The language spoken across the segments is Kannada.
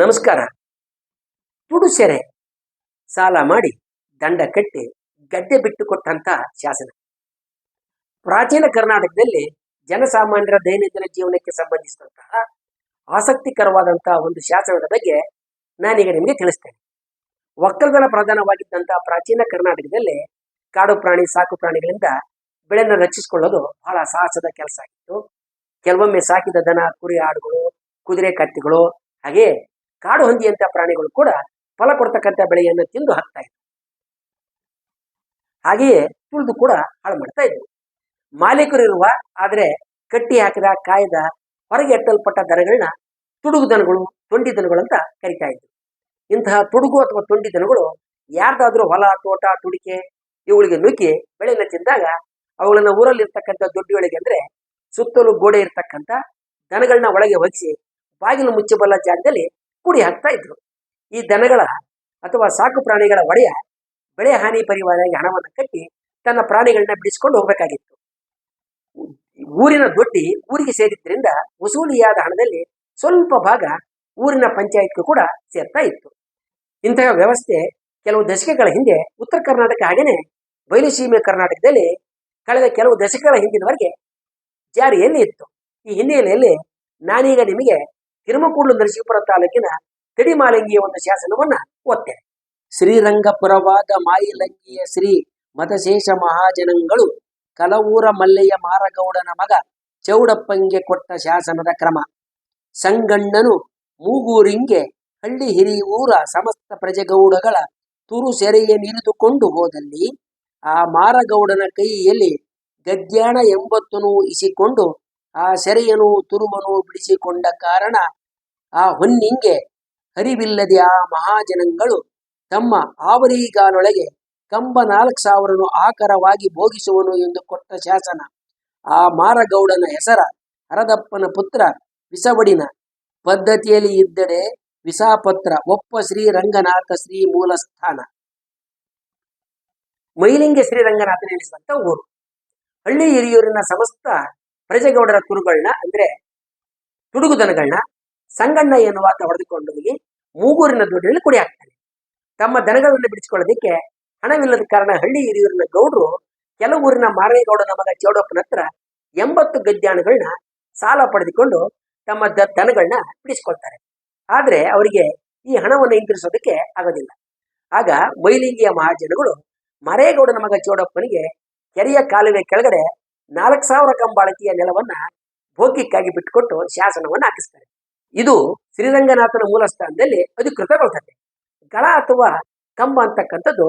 ನಮಸ್ಕಾರ. ಪುಡುಸೆರೆ ಸಾಲ ಮಾಡಿ ದಂಡ ಕಟ್ಟಿ ಗದ್ದೆ ಬಿಟ್ಟು ಕೊಟ್ಟಂತ ಶಾಸನ. ಪ್ರಾಚೀನ ಕರ್ನಾಟಕದಲ್ಲಿ ಜನಸಾಮಾನ್ಯರ ದೈನಂದಿನ ಜೀವನಕ್ಕೆ ಸಂಬಂಧಿಸಿದಂತಹ ಆಸಕ್ತಿಕರವಾದಂತಹ ಒಂದು ಶಾಸನದ ಬಗ್ಗೆ ನಾನೀಗ ನಿಮಗೆ ತಿಳಿಸ್ತೇನೆ. ಒಕ್ಕಲ್ತನ ಪ್ರಧಾನವಾಗಿದ್ದಂತಹ ಪ್ರಾಚೀನ ಕರ್ನಾಟಕದಲ್ಲಿ ಕಾಡು ಪ್ರಾಣಿ, ಸಾಕು ಪ್ರಾಣಿಗಳಿಂದ ಬೆಳೆಯನ್ನು ರಕ್ಷಿಸಿಕೊಳ್ಳೋದು ಬಹಳ ಸಾಹಸದ ಕೆಲಸ ಆಗಿತ್ತು. ಕೆಲವೊಮ್ಮೆ ಸಾಕಿದ ದನ, ಕುರಿ, ಆಡುಗಳು, ಕುದುರೆ, ಕತ್ತಿಗಳು ಹಾಗೆ ಕಾಡು ಹೊಂದಿಯಂತಹ ಪ್ರಾಣಿಗಳು ಕೂಡ ಫಲ ಕೊಡ್ತಕ್ಕಂಥ ಬೆಳೆಯನ್ನು ತಿಂದು ಹಾಕ್ತಾ ಇದ್ವು. ಹಾಗೆಯೇ ತುಳಿದು ಕೂಡ ಹಾಳು ಮಾಡ್ತಾ ಇದ್ವು. ಮಾಲೀಕರು ಇರುವ ಆದ್ರೆ ಕಟ್ಟಿ ಹಾಕಿದ, ಕಾಯ್ದ, ಹೊರಗೆ ಎತ್ತಲ್ಪಟ್ಟ ದನಗಳನ್ನ ತುಡುಗು ದನಗಳು, ತೊಂಡಿ ದನಗಳು ಅಂತ ಕರಿತಾ ಇದ್ವು. ಇಂತಹ ತುಡುಗು ಅಥವಾ ತೊಂಡಿ ದನಗಳು ಯಾರ್ದಾದ್ರೂ ಹೊಲ, ತೋಟ, ತುಡಿಕೆ ಇವುಗಳಿಗೆ ನುಗ್ಗಿ ಬೆಳೆಯನ್ನು ತಿಂದಾಗ ಅವುಗಳನ್ನ ಊರಲ್ಲಿ ಇರ್ತಕ್ಕಂಥ ದೊಡ್ಡಿಗಳಿಗೆ ಅಂದ್ರೆ ಸುತ್ತಲೂ ಗೋಡೆ ಇರ್ತಕ್ಕಂಥ ದನಗಳನ್ನ ಒಳಗೆ ಹೊಗಿಸಿ ಬಾಗಿಲು ಮುಚ್ಚಬಲ್ಲ ಜಾಗದಲ್ಲಿ ಕೂಡಿ ಹಾಕ್ತಾ ಇದ್ರು. ಈ ದನಗಳ ಅಥವಾ ಸಾಕು ಪ್ರಾಣಿಗಳ ಒಡೆಯ ಬೆಳೆ ಹಾನಿ ಪರಿವಾರಿಗೆ ಹಣವನ್ನು ಕಟ್ಟಿ ತನ್ನ ಪ್ರಾಣಿಗಳನ್ನ ಬಿಡಿಸ್ಕೊಂಡು ಹೋಗ್ಬೇಕಾಗಿತ್ತು. ಊರಿನ ದೊಡ್ಡಿ ಊರಿಗೆ ಸೇರಿದ್ರಿಂದ ವಸೂಲಿಯಾದ ಹಣದಲ್ಲಿ ಸ್ವಲ್ಪ ಭಾಗ ಊರಿನ ಪಂಚಾಯತ್ಗೂ ಕೂಡ ಸೇರ್ತಾ ಇತ್ತು. ಇಂತಹ ವ್ಯವಸ್ಥೆ ಕೆಲವು ದಶಕಗಳ ಹಿಂದೆ ಉತ್ತರ ಕರ್ನಾಟಕ ಹಾಗೇನೆ ಬಯಲುಸೀಮೆ ಕರ್ನಾಟಕದಲ್ಲಿ ಕಳೆದ ಕೆಲವು ದಶಕಗಳ ಹಿಂದಿನವರೆಗೆ ಜಾರಿಯಲ್ಲಿ ಇತ್ತು. ಈ ಹಿನ್ನೆಲೆಯಲ್ಲಿ ನಾನೀಗ ನಿಮಗೆ ತಿರುಮಕೂಡ್ಲು ನರಸೀಪುರ ತಾಲೂಕಿನ ತಿಡಿಮಾಲಂಗಿಯ ಒಂದು ಶಾಸನವನ್ನ ಓದ್ತೇನೆ ಶ್ರೀರಂಗಪುರವಾದ ಮಾಯಿಲಂಗಿಯ ಶ್ರೀ ಮತಶೇಷ ಮಹಾಜನಗಳು ಕಲವೂರ ಮಲ್ಲೆಯ ಮಾರಗೌಡನ ಮಗ ಚೌಡಪ್ಪಂಗೆ ಕೊಟ್ಟ ಶಾಸನದ ಕ್ರಮ. ಸಂಗಣ್ಣನು ಮೂಗೂರಿಂಗೆ ಹಳ್ಳಿ ಹಿರಿಯೂರ ಸಮಸ್ತ ಪ್ರಜೆಗೌಡಗಳ ತುರು ಸೆರೆಯ ನಿರಿದುಕೊಂಡು ಹೋದಲ್ಲಿ ಆ ಮಾರಗೌಡನ ಕೈಯಲ್ಲಿ ಗದ್ಯಾಣ ಎಂಬತ್ತನು ಇಸಿಕೊಂಡು ಆ ಸೆರೆಯನು ತುರುವನು ಬಿಡಿಸಿಕೊಂಡ ಕಾರಣ ಆ ಹೊನ್ನಿಂಗೆ ಹರಿವಿಲ್ಲದೆ ಆ ಮಹಾಜನಗಳು ತಮ್ಮ ಆವರಿಗಾಲೊಳಗೆ ಕಂಬ ನಾಲ್ಕು ಸಾವಿರನು ಆಕರವಾಗಿ ಭೋಗಿಸುವನು ಎಂದು ಕೊಟ್ಟ ಶಾಸನ. ಆ ಮಾರಗೌಡನ ಹೆಸರ ಹರದಪ್ಪನ ಪುತ್ರ ವಿಸವಡಿನ. ಪದ್ಧತಿಯಲ್ಲಿ ಇದ್ದರೆ ವಿಸಾಪತ್ರ, ಒಪ್ಪ ಶ್ರೀ ರಂಗನಾಥ ಶ್ರೀ ಮೂಲಸ್ಥಾನ. ಮೈಲಿಂಗ ಶ್ರೀರಂಗನಾಥ ನೆನೆಸುವಂತ ಊರು. ಹಳ್ಳಿ ಹಿರಿಯೂರಿನ ಸಮಸ್ತ ಪ್ರಜೆಗೌಡರ ತುರುಗಳನ್ನ ಅಂದ್ರೆ ತುಡುಗು ದನಗಳನ್ನ ಸಂಗಣ್ಣ ಎನ್ನುವಾತ ಹೊಡೆದುಕೊಂಡು ಹೋಗಿ ಮೂಗೂರಿನ ದುಡ್ಡಿನಲ್ಲಿ ಕುಡಿ ಹಾಕ್ತಾನೆ ತಮ್ಮ ದನಗಳನ್ನು ಬಿಡಿಸಿಕೊಳ್ಳೋದಕ್ಕೆ ಹಣವಿಲ್ಲದ ಕಾರಣ ಹಳ್ಳಿ ಹಿರಿಯೂರಿನ ಗೌಡರು ಊರಿನ ಮಾರೇಗೌಡನ ಮಗ ಚೌಡಪ್ಪನ ಹತ್ರ ಎಂಬತ್ತು ಗದ್ಯಾಣಗಳನ್ನ ಸಾಲ ಪಡೆದುಕೊಂಡು ತಮ್ಮ ದನಗಳನ್ನ ಬಿಡಿಸಿಕೊಳ್ತಾರೆ. ಆದ್ರೆ ಅವರಿಗೆ ಈ ಹಣವನ್ನು ಹಿಂತಿರಿಸೋದಕ್ಕೆ ಆಗೋದಿಲ್ಲ. ಆಗ ಮೈಲಿಂಗಿಯ ಮಹಾಜನಗಳು ಮರೇಗೌಡನ ಮಗ ಚೌಡಪ್ಪನಿಗೆ ಕೆರೆಯ ಕಾಲುವೆ ಕೆಳಗಡೆ ನಾಲ್ಕು ಸಾವಿರ ಕಂಬಾಳತಿಯ ನೆಲವನ್ನ ಭೋಗ್ಯಕ್ಕಾಗಿ ಬಿಟ್ಟುಕೊಟ್ಟು ಶಾಸನವನ್ನು ಹಾಕಿಸ್ತಾರೆ. ಇದು ಶ್ರೀರಂಗನಾಥನ ಮೂಲ ಸ್ಥಾನದಲ್ಲಿ ಅಧಿಕೃತಗೊಳ್ತದೆ ಗಳ ಅಥವಾ ಕಂಬ ಅಂತಕ್ಕಂಥದ್ದು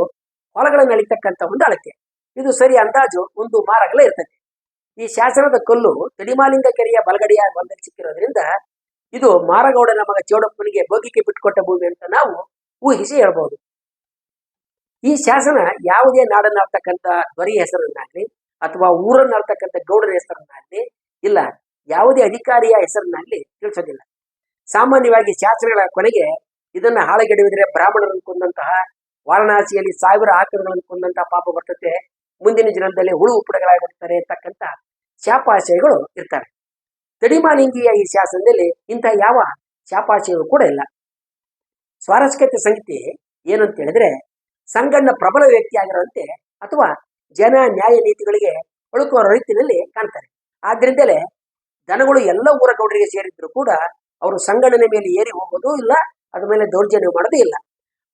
ಹೊಲಗಳನ್ನು ಅಳಿತಕ್ಕಂಥ ಒಂದು ಅಳತೆ. ಇದು ಸರಿ ಅಂದಾಜು ಒಂದು ಮಾರಗಲ ಇರ್ತದೆ. ಈ ಶಾಸನದ ಕಲ್ಲು ತಡಿಮಾಲಿಂಗ ಕೆರೆಯ ಬಲಗಡೆಯ ಬಂದಲ್ಲಿ ಸಿಕ್ಕಿರೋದ್ರಿಂದ ಇದು ಮಾರಗೌಡ ನಮಗ ಚೌಡಪ್ಪನಿಗೆ ಬೋಗಿಕೆ ಬಿಟ್ಟುಕೊಟ್ಟ ಭೂಮಿ ಅಂತ ನಾವು ಊಹಿಸಿ ಹೇಳ್ಬೋದು. ಈ ಶಾಸನ ಯಾವುದೇ ನಾಡನ್ನಾಡ್ತಕ್ಕಂಥ ದೊರೆಯ ಹೆಸರನ್ನಾಗ್ಲಿ ಅಥವಾ ಊರನ್ನಾಡ್ತಕ್ಕಂಥ ಗೌಡರ ಹೆಸರನ್ನಾಗ್ಲಿ ಇಲ್ಲ, ಯಾವುದೇ ಅಧಿಕಾರಿಯ ಹೆಸರನ್ನಾಗ್ಲಿ ತಿಳಿಸೋದಿಲ್ಲ. ಸಾಮಾನ್ಯವಾಗಿ ಶಾಸ್ತ್ರಗಳ ಕೊನೆಗೆ ಇದನ್ನ ಹಾಳಗೆಡುವುದರೆ ಬ್ರಾಹ್ಮಣರನ್ನು ಕೊಂದಂತಹ ವಾರಣಾಸಿಯಲ್ಲಿ ಸಾವಿರ ಆಕರಗಳನ್ನು ಕೊಂದಂತಹ ಪಾಪ ಬರ್ತದೆ. ಮುಂದಿನ ದಿನದಲ್ಲಿ ಹುಳು ಉಪ್ಪುಡಗಳಾಗಿ ಬರ್ತಾರೆ ಅಂತಕ್ಕಂಥ ಶಾಪಾಶಯಗಳು ಇರ್ತವೆ ತಡಿಮಾಲಿಂಗಿಯ ಈ ಶಾಸನದಲ್ಲಿ ಇಂತಹ ಯಾವ ಶಾಪಾಶಯಗಳು ಕೂಡ ಇಲ್ಲ. ಸ್ವಾರಸ್ಯತೆ ಸಂಗತಿ ಏನಂತ ಹೇಳಿದ್ರೆ, ಸಂಗಣ್ಣ ಪ್ರಬಲ ವ್ಯಕ್ತಿ ಆಗಿರುವಂತೆ ಅಥವಾ ಜನ ನ್ಯಾಯ ನೀತಿಗಳಿಗೆ ಒಳುಕುವ ರೀತಿಯಲ್ಲಿ ಕಾಣ್ತಾರೆ. ಆದ್ರಿಂದಲೇ ದನಗಳು ಎಲ್ಲ ಊರ ಗೌಡರಿಗೆ ಸೇರಿದ್ರು ಕೂಡ ಅವರು ಸಂಘಟನೆ ಮೇಲೆ ಏರಿ ಹೋಗೋದೂ ಇಲ್ಲ, ಅದ್ರ ಮೇಲೆ ದೌರ್ಜನ್ಯ ಮಾಡೋದೂ ಇಲ್ಲ.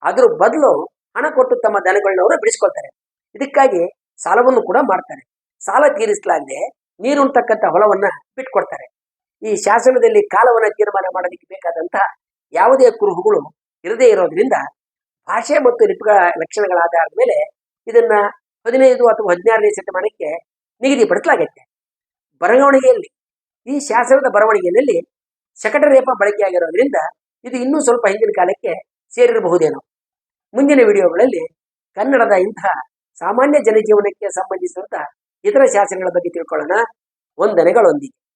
ಅದ್ರ ಬದಲು ಹಣ ಕೊಟ್ಟು ತಮ್ಮ ದನಗಳನ್ನ ಅವರು ಬಿಡಿಸ್ಕೊಳ್ತಾರೆ. ಇದಕ್ಕಾಗಿ ಸಾಲವನ್ನು ಕೂಡ ಮಾಡ್ತಾರೆ. ಸಾಲ ತೀರಿಸಲಾಗದೆ ನೀರುಂಟಕ್ಕಂಥ ಹೊಲವನ್ನ ಬಿಟ್ಕೊಡ್ತಾರೆ. ಈ ಶಾಸನದಲ್ಲಿ ಕಾಲವನ್ನ ತೀರ್ಮಾನ ಮಾಡೋದಕ್ಕೆ ಬೇಕಾದಂತಹ ಯಾವುದೇ ಕುರುಹುಗಳು ಇರದೇ ಇರೋದ್ರಿಂದ ಭಾಷೆ ಮತ್ತು ಲಿಪಿಗಳ ಲಕ್ಷಣಗಳ ಆಧಾರದ ಮೇಲೆ ಇದನ್ನ ಹದಿನೈದು ಅಥವಾ ಹದಿನಾರನೇ ಶತಮಾನಕ್ಕೆ ನಿಗದಿಪಡಿಸಲಾಗತ್ತೆ ಬರವಣಿಗೆಯಲ್ಲಿ, ಈ ಶಾಸನದ ಬರವಣಿಗೆಯಲ್ಲಿ ಶಕಟರೇಪ ಬಳಕೆಯಾಗಿರೋದ್ರಿಂದ ಇದು ಇನ್ನೂ ಸ್ವಲ್ಪ ಹಿಂದಿನ ಕಾಲಕ್ಕೆ ಸೇರಿರಬಹುದೇನೋ. ಮುಂದಿನ ವಿಡಿಯೋಗಳಲ್ಲಿ ಕನ್ನಡದ ಇಂತಹ ಸಾಮಾನ್ಯ ಜನಜೀವನಕ್ಕೆ ಸಂಬಂಧಿಸಿದಂತಹ ಇತರ ಶಾಸನಗಳ ಬಗ್ಗೆ ತಿಳ್ಕೊಳ್ಳೋಣ. ವಂದನೆಗಳೊಂದಿಗೆ.